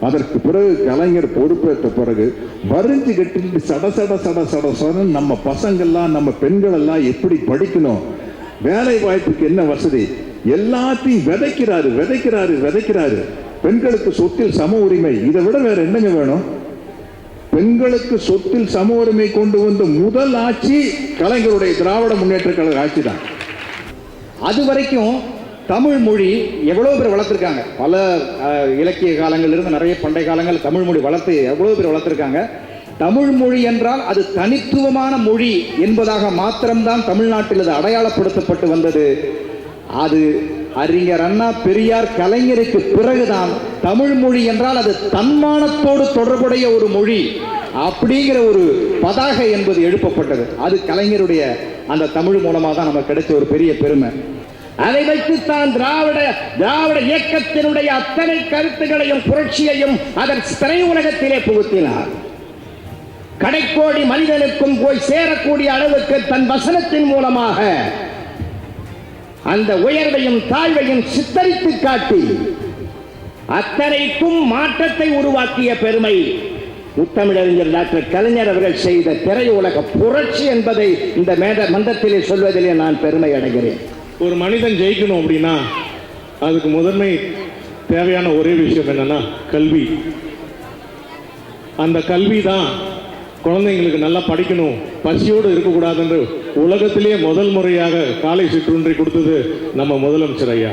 அதற்கு பிறகு கலைஞர் பொறுப்பேற்ற பிறகு வரிஞ்சு கட்டிட்டு சட சட சட சட சடன் நம்ம பசங்கள்லாம் நம்ம பெண்களெல்லாம் எப்படி படிக்கணும்? வேலை வாய்ப்புக்கு என்ன வசதி? எல்லாத்தையும் விதைக்கிறாரு விதைக்கிறாரு விதைக்கிறாரு. பெண்களுக்கு சொத்தில் சம உரிமை. இதை விட வேற என்னங்க வேணும்? பெண்களுக்கு சொத்தில் சம உரிமை கொண்டு வந்த முதல் ஆட்சி கலைஞருடைய திராவிட முன்னேற்ற கழக ஆட்சி தான் அது வரைக்கும் தமிழ் மொழி எவ்வளோ பேர் வளர்த்துருக்காங்க? பல இலக்கிய காலங்களிலிருந்து நிறைய பண்டைய காலங்கள் தமிழ் மொழி வளர்த்து எவ்வளோ பேர் வளர்த்துருக்காங்க? தமிழ் மொழி என்றால் அது தனித்துவமான மொழி என்பதாக மாத்திரம்தான் தமிழ்நாட்டில் அது அடையாளப்படுத்தப்பட்டு வந்தது. அது அறிஞர் அண்ணா பெரியார் கலைஞருக்கு பிறகுதான் தமிழ் மொழி என்றால் அது தன்மானத்தோடு தொடர்புடைய ஒரு மொழி அப்படிங்கிற ஒரு பதாகை என்பது எழுப்பப்பட்டது. அது கலைஞருடைய அந்த தமிழ் மூலமாக தான் நமக்கு கிடைச்ச ஒரு பெரிய பெருமை. அதை வைத்துத்தான் திராவிட திராவிட இயக்கத்தினுடைய அத்தனை கருத்துகளையும் புரட்சியையும் அதன் திரை உலகத்திலே புகுத்தினார். கடைக்கோடி மனிதனுக்கும் போய் சேரக்கூடிய அளவுக்கு தன் வசனத்தின் மூலமாக அந்த உயர்வையும் தாழ்வையும் சித்தரித்து காட்டி அத்தனைக்கும் மாற்றத்தை உருவாக்கிய பெருமை முத்தமிழறிஞர் டாக்டர் கலைஞர் அவர்கள் செய்த திரையுலக புரட்சி என்பதை இந்த மேத மன்றத்திலே சொல்வதிலே நான் பெருமை அடைகிறேன். ஒரு மனிதன் ஜெயிக்கணும் அப்படின்னா அதுக்கு முதன்மை தேவையான ஒரே விஷயம் என்னன்னா கல்வி. அந்த கல்வி தான் குழந்தைங்களுக்கு நல்லா படிக்கணும். பசியோடு இருக்கக்கூடாதுன்னு உலகத்திலேயே முதல் முறையாக காலை சிற்றுண்டி கொடுத்தது நம்ம முதலமைச்சர் ஐயா.